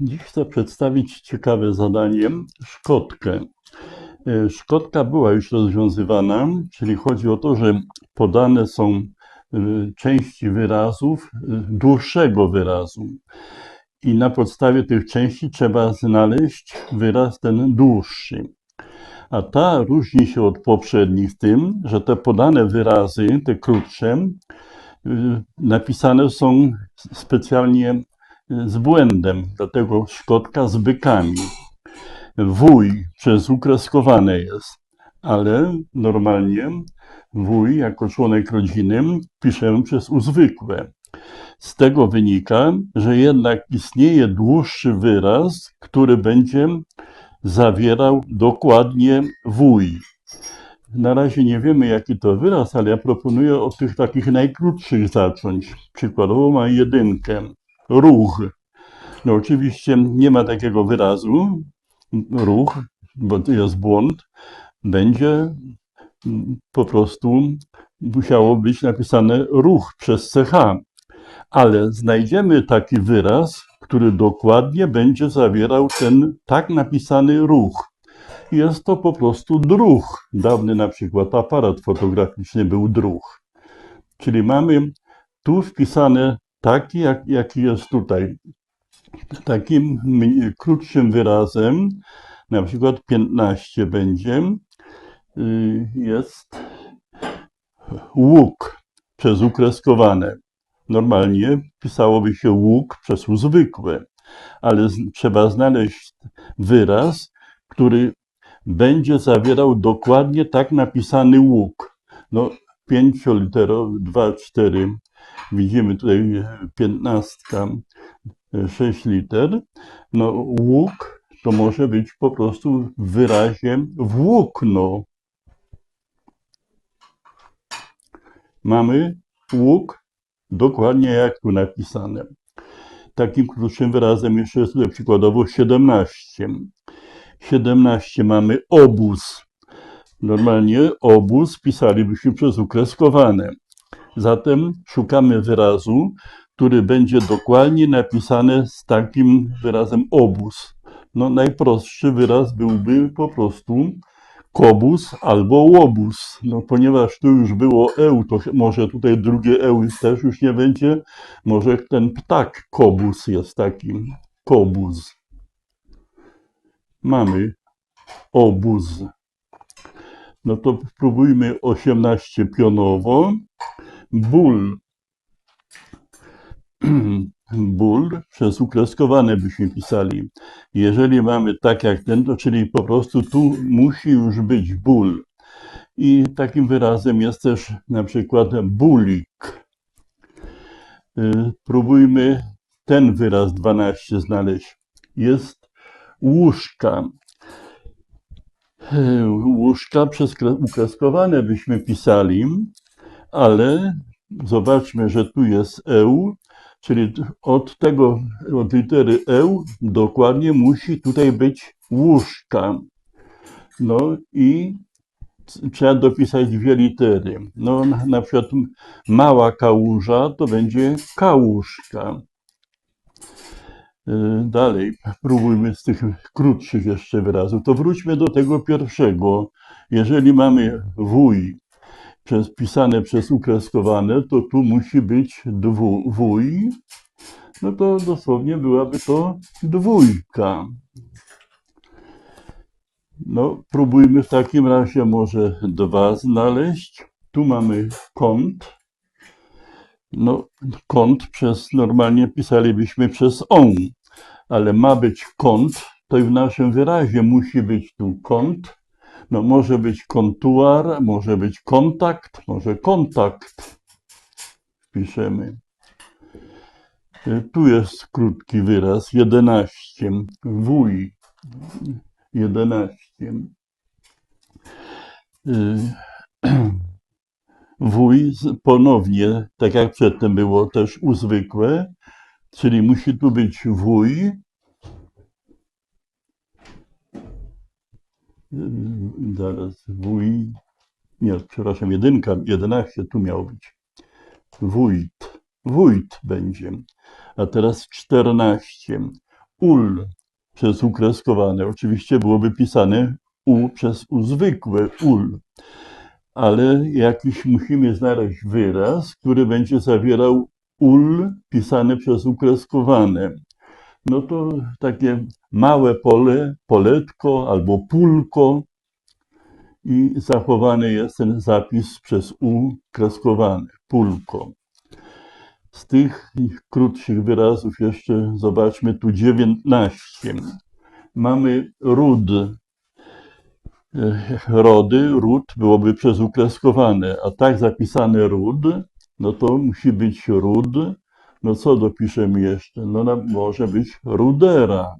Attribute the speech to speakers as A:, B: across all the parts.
A: Dziś chcę przedstawić ciekawe zadanie szkodkę. E, Szkodka była już rozwiązywana, czyli chodzi o to, że podane są e, części wyrazów e, dłuższego wyrazu. I na podstawie tych części trzeba znaleźć wyraz ten dłuższy. A ta różni się od poprzednich tym, że te podane wyrazy, te krótsze, napisane są specjalnie z błędem, dlatego szkodka z bykami. Wuj przez ukreskowane jest, ale normalnie wuj jako członek rodziny piszemy przez uzwykłe. Z tego wynika, że jednak istnieje dłuższy wyraz, który będzie zawierał dokładnie wuj. Na razie nie wiemy, jaki to wyraz, ale ja proponuję od tych takich najkrótszych zacząć. Przykładowo mam jedynkę. Ruch. No oczywiście nie ma takiego wyrazu. Ruch, bo to jest błąd. Będzie po prostu musiało być napisane ruch przez CH. Ale znajdziemy taki wyraz, który dokładnie będzie zawierał ten tak napisany ruch. Jest to po prostu druh. Dawny na przykład aparat fotograficzny był druh. Czyli mamy tu wpisane taki, jak, jaki jest tutaj. Takim krótszym wyrazem, na przykład 15 będzie, y, jest łuk przez ukreskowane. Normalnie pisałoby się łuk przez zwykłe, ale trzeba znaleźć wyraz, który będzie zawierał dokładnie tak napisany łuk. No, pięcioliterowy, dwa, cztery, widzimy tutaj e, piętnastka, e, sześć liter. No, łuk to może być po prostu w wyrazie włókno. Mamy łuk Dokładnie jak tu napisane. Takim krótszym wyrazem jeszcze jest przykładowo 17. 17 mamy obóz. Normalnie obóz pisalibyśmy przez ukreskowane. Zatem szukamy wyrazu, który będzie dokładnie napisany z takim wyrazem obóz. No, najprostszy wyraz byłby po prostu kobus albo łobuz. No, ponieważ tu już było eł, to może tutaj drugie eł też już nie będzie. Może ten ptak kobus jest taki. Kobuz. Mamy obóz. No to spróbujmy 18 pionowo. Ból. Ból przez ukreskowane byśmy pisali. Jeżeli mamy tak jak ten, to czyli po prostu tu musi już być ból. I takim wyrazem jest też na przykład bulik. Y, Próbujmy ten wyraz 12 znaleźć. Jest łóżka. Y, Łóżka przez kre- ukreskowane byśmy pisali, ale zobaczmy, że tu jest eł, czyli od tego, od litery eł dokładnie musi tutaj być łóżka. No i trzeba dopisać dwie litery. No na, przykład mała kałuża to będzie kałużka. Y, Dalej, próbujmy z tych krótszych jeszcze wyrazów. To wróćmy do tego pierwszego. Jeżeli mamy wuj przez, pisane przez ukreskowane, to tu musi być dwu, wuj. No to dosłownie byłaby to dwójka. No, próbujmy w takim razie może dwa znaleźć. Tu mamy kąt. No, kąt przez normalnie pisalibyśmy przez on, ale ma być kąt, to i w naszym wyrazie musi być tu kąt. No, może być kontuar, może być kontakt, może kontakt. Piszemy. Y, Tu jest krótki wyraz 11. Wuj 11. Y, Wuj ponownie, tak jak przedtem było też uzwykłe, czyli musi tu być wuj. Zaraz wuj. Nie, przepraszam, jedynka, 11 tu miał być. Wójt. wójt będzie. A teraz 14. Ul przez U kreskowane. Oczywiście byłoby pisane U przez U zwykłe, ul. Ale jakiś musimy znaleźć wyraz, który będzie zawierał ul pisane przez U kreskowane. No to takie małe pole, poletko albo pulko i zachowany jest ten zapis przez U kreskowany, pulko. Z tych krótszych wyrazów jeszcze zobaczmy tu 19. Mamy ród. E, Rody, ród byłoby przez U kreskowane, a tak zapisane ród, no to musi być ród. No co dopiszemy jeszcze? No może być rudera.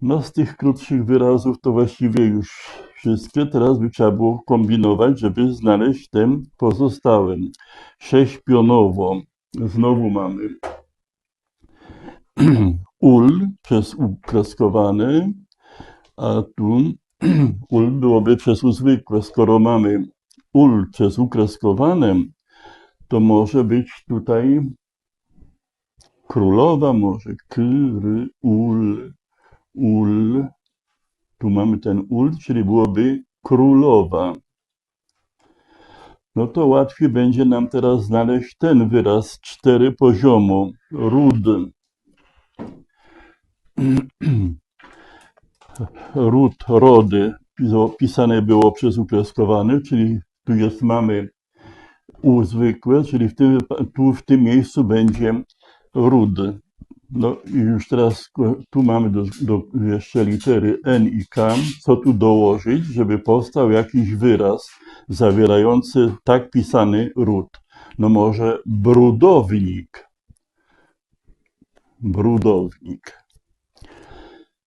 A: No z tych krótszych wyrazów to właściwie już wszystkie. Teraz by trzeba było kombinować, żeby znaleźć ten pozostałe. Sześćpionowo. Znowu mamy ul przez u kreskowane, a tu ul byłoby przez u zwykłe. Skoro mamy ul przez u to może być tutaj królowa, może kry, ul, ul. Tu mamy ten ul, czyli byłoby królowa. No to łatwiej będzie nam teraz znaleźć ten wyraz cztery poziomo. Ród. Ród, rody pisane było przez ukreskowane, czyli tu jest mamy u zwykłe, czyli w tym, tu w tym miejscu będzie ród. No i już teraz tu mamy do, do jeszcze litery N i K. Co tu dołożyć, żeby powstał jakiś wyraz zawierający tak pisany ród? No może brudownik. Brudownik.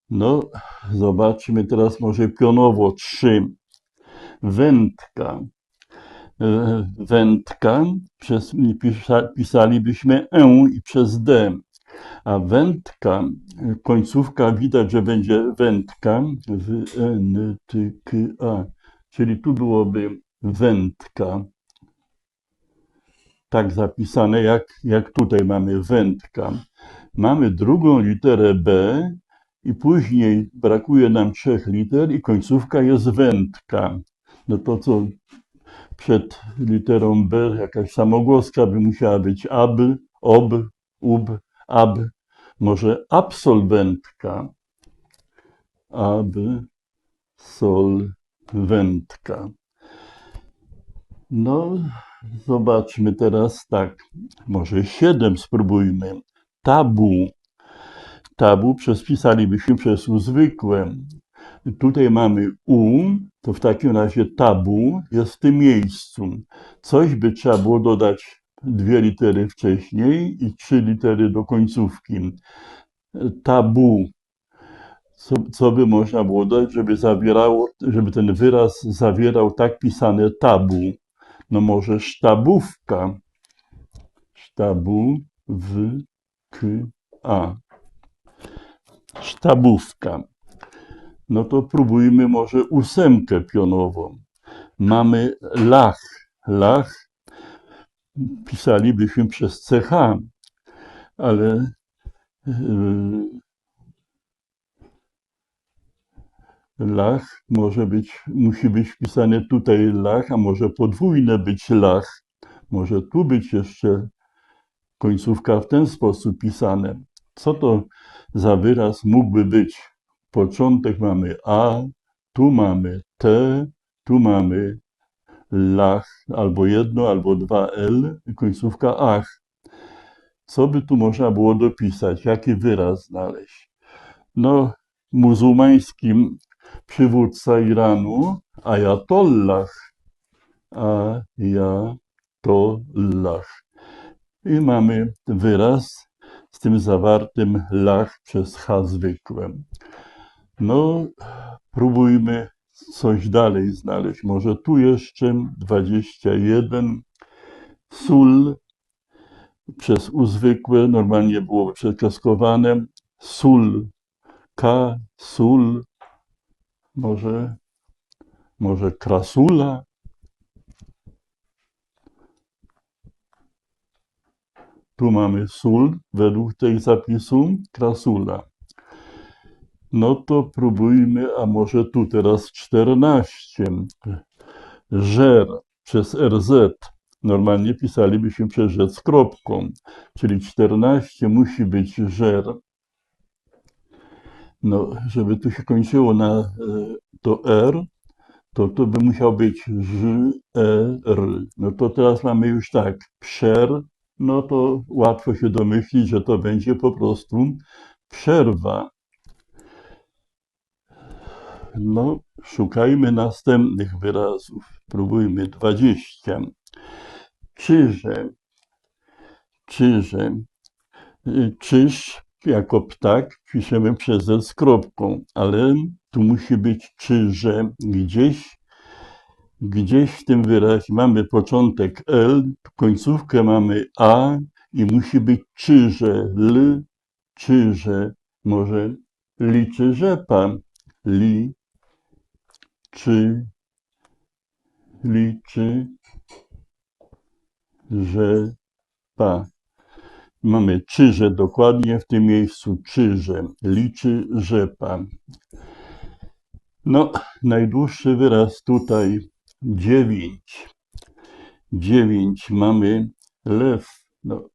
A: No, zobaczmy teraz może pionowo trzy. Wędka. E, Wędka, przez, pisa, pisalibyśmy E i przez D. A wędka, końcówka widać, że będzie wędka, w n t k a, czyli tu byłoby wędka. Tak zapisane, jak, jak tutaj mamy wędka. Mamy drugą literę B i później brakuje nam trzech liter i końcówka jest wędka. No to co przed literą B jakaś samogłoska by musiała być ab, ob, ub, ab, może absolwentka, ab, solwentka. No, zobaczmy teraz tak, może siedem spróbujmy. Tabu. Tabu przespisalibyśmy przez U zwykłe. Tutaj mamy U, to w takim razie tabu jest w tym miejscu. Coś by trzeba było dodać dwie litery wcześniej i trzy litery do końcówki. Tabu. Co, co by można było dodać, żeby zawierało, żeby ten wyraz zawierał tak pisane tabu? No może sztabówka. Sztabu w k a. Sztabówka. No to próbujmy może ósemkę pionową. Mamy lach. Lach pisalibyśmy przez CH, ale yy, lach może być, musi być wpisane tutaj lach, a może podwójne być lach. Może tu być jeszcze końcówka w ten sposób pisane. Co to za wyraz mógłby być? Początek mamy A, tu mamy T, tu mamy lach, albo jedno, albo dwa L, końcówka ach. Co by tu można było dopisać? Jaki wyraz znaleźć? No, muzułmański przywódca Iranu, Ayatollah. Ayatollah. I mamy wyraz z tym zawartym lach przez H zwykłe. No, próbujmy coś dalej znaleźć. Może tu jeszcze 21. Sól przez U zwykłe, normalnie było przeklaskowane. Sól, K, sól, może, może krasula. tu mamy sól, według tych zapisu krasula. No to próbujmy, a może tu teraz 14. Żer przez RZ. Normalnie pisalibyśmy przez rzecz z kropką, czyli 14 musi być żer. No, żeby tu się kończyło na e, to R, to to by musiał być Ż, E, R. No to teraz mamy już tak, przer, no to łatwo się domyślić, że to będzie po prostu przerwa. No, szukajmy następnych wyrazów. Próbujmy 20. Czyże, czyże, Y, czyż jako ptak piszemy przez z kropką, ale tu musi być czyże gdzieś, gdzieś w tym wyrazie mamy początek L, końcówkę mamy A i musi być czyże, L, czyże, może liczy rzepa, li, czy, liczy, rzepa. Mamy czyże dokładnie w tym miejscu, czyże, liczy rzepa. No, najdłuższy wyraz tutaj dziewięć. Dziewięć mamy lew. No,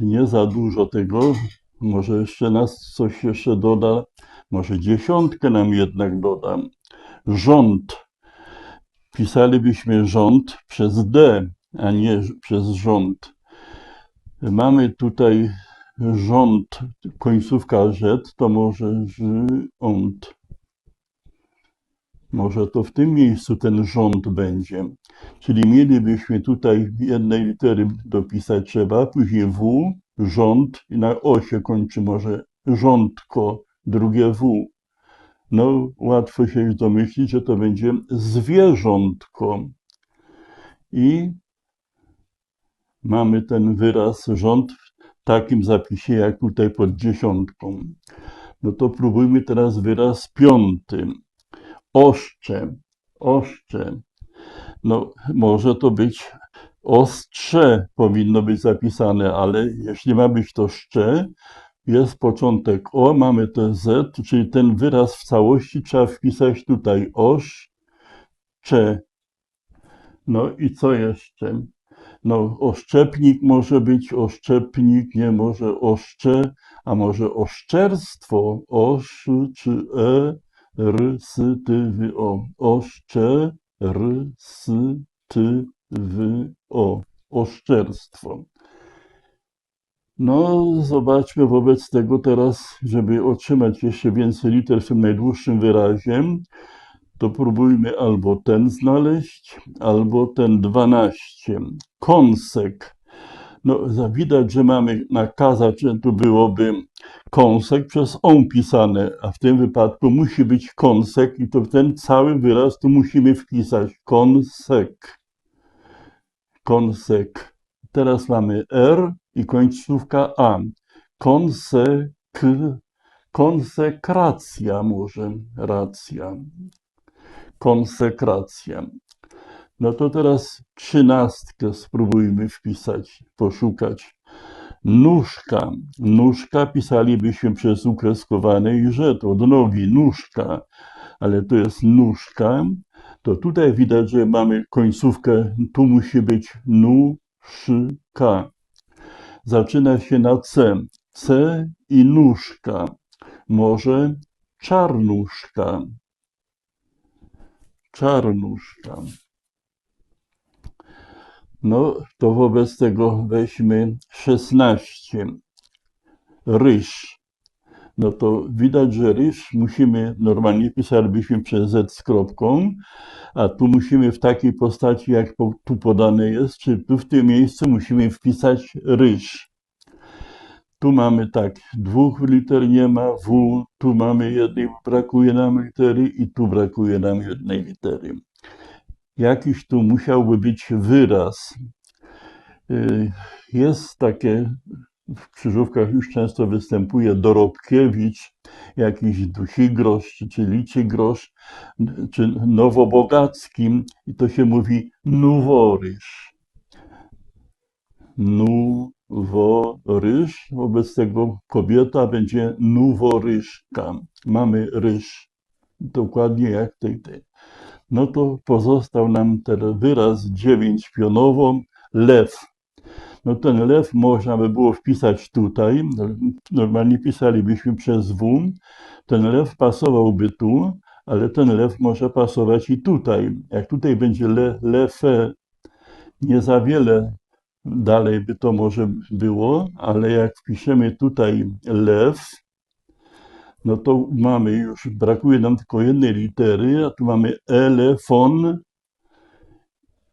A: nie za dużo tego. Może jeszcze nas coś jeszcze doda. Może dziesiątkę nam jednak dodam. Rząd. Pisalibyśmy rząd przez D, a nie przez rząd. Mamy tutaj rząd, końcówka Z, to może rząd. Może to w tym miejscu ten rząd będzie. Czyli mielibyśmy tutaj jednej litery dopisać trzeba, później W, rząd i na O się kończy może rządko, drugie W. No, łatwo się już domyślić, że to będzie zwierzątko. I mamy ten wyraz rząd w takim zapisie, jak tutaj pod dziesiątką. No to próbujmy teraz wyraz piąty. Oszcze, oszcze. No, może to być ostrze, powinno być zapisane, ale jeśli ma być to szcze, jest początek O, mamy to Z, czyli ten wyraz w całości trzeba wpisać tutaj osz, cze. No i co jeszcze? No, oszczepnik może być oszczepnik, nie może oszcze, a może oszczerstwo, osz czy e, r, s, ty, wy, o. Oszcze, r, s, ty, wy, o. Oszczerstwo. No, zobaczmy wobec tego teraz, żeby otrzymać jeszcze więcej liter w tym najdłuższym wyrazie, to próbujmy albo ten znaleźć, albo ten 12. Kąsek. No, widać, że mamy nakazać, że tu byłoby kąsek przez on pisane, a w tym wypadku musi być kąsek i to ten cały wyraz tu musimy wpisać. Kąsek. Kąsek. Teraz mamy R i końcówka A. Konsek, konsekracja może, racja. Konsekracja. No to teraz trzynastkę spróbujmy wpisać, poszukać. Nóżka. Nóżka pisalibyśmy przez ukreskowane i rzet od nogi. Nóżka. Ale to jest nóżka. To tutaj widać, że mamy końcówkę. Tu musi być nóżka. Zaczyna się na C. C i nóżka. Może czarnuszka. Czarnuszka. No, to wobec tego weźmy 16. Ryż. No to widać, że ryż musimy, normalnie pisalibyśmy przez Z z kropką, a tu musimy w takiej postaci, jak po- tu podane jest, czy tu w tym miejscu musimy wpisać ryż. Tu mamy tak, dwóch liter nie ma, W, tu mamy jednej, brakuje nam litery i tu brakuje nam jednej litery. Jakiś tu musiałby być wyraz. Y, Jest takie, w krzyżówkach już często występuje Dorobkiewicz, jakiś Dusigrosz, czy, Liczygrosz, czy Nowobogackim i to się mówi nuworyż. nuworyż, wobec tego kobieta będzie nuworyżka. Mamy ryż, dokładnie jak tej, tej. No to pozostał nam ten wyraz dziewięćpionowo, lew. No ten lew można by było wpisać tutaj, normalnie pisalibyśmy przez W. Ten lew pasowałby tu, ale ten lew może pasować i tutaj. Jak tutaj będzie le, lefe, nie za wiele dalej by to może było, ale jak wpiszemy tutaj lew, no to mamy już, brakuje nam tylko jednej litery, a tu mamy elefon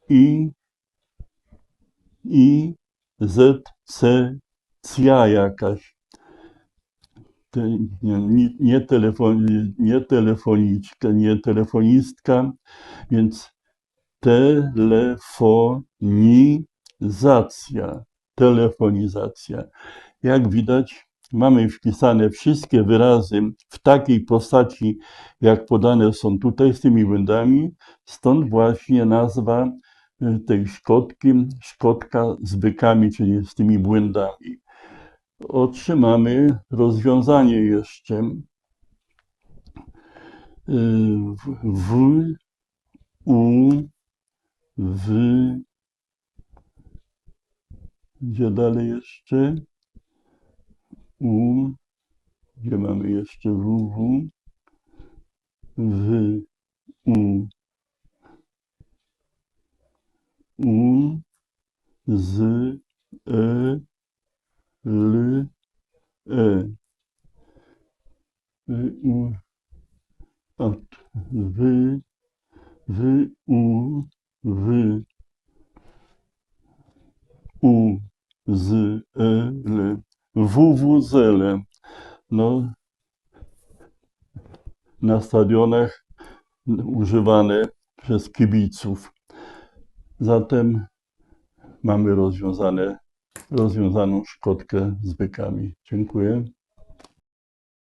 A: i i z, c, cja jakaś. Nie, nie, nie, telefon, nie telefoniczka, nie telefonistka, więc telefonizacja, telefonizacja. Jak widać, mamy wpisane wszystkie wyrazy w takiej postaci, jak podane są tutaj z tymi błędami, stąd właśnie nazwa tej szkotki, szkotka z bykami, czyli z tymi błędami. Otrzymamy rozwiązanie jeszcze y, w, w u, w, gdzie dalej jeszcze? U, gdzie mamy jeszcze ww, w, u, u, z, e, l, e. U, wy, wy, u, wy, u, z, e, l, WWZL. No, na stadionach używane przez kibiców. Zatem mamy rozwiązane, rozwiązaną szkotkę z bykami. Dziękuję.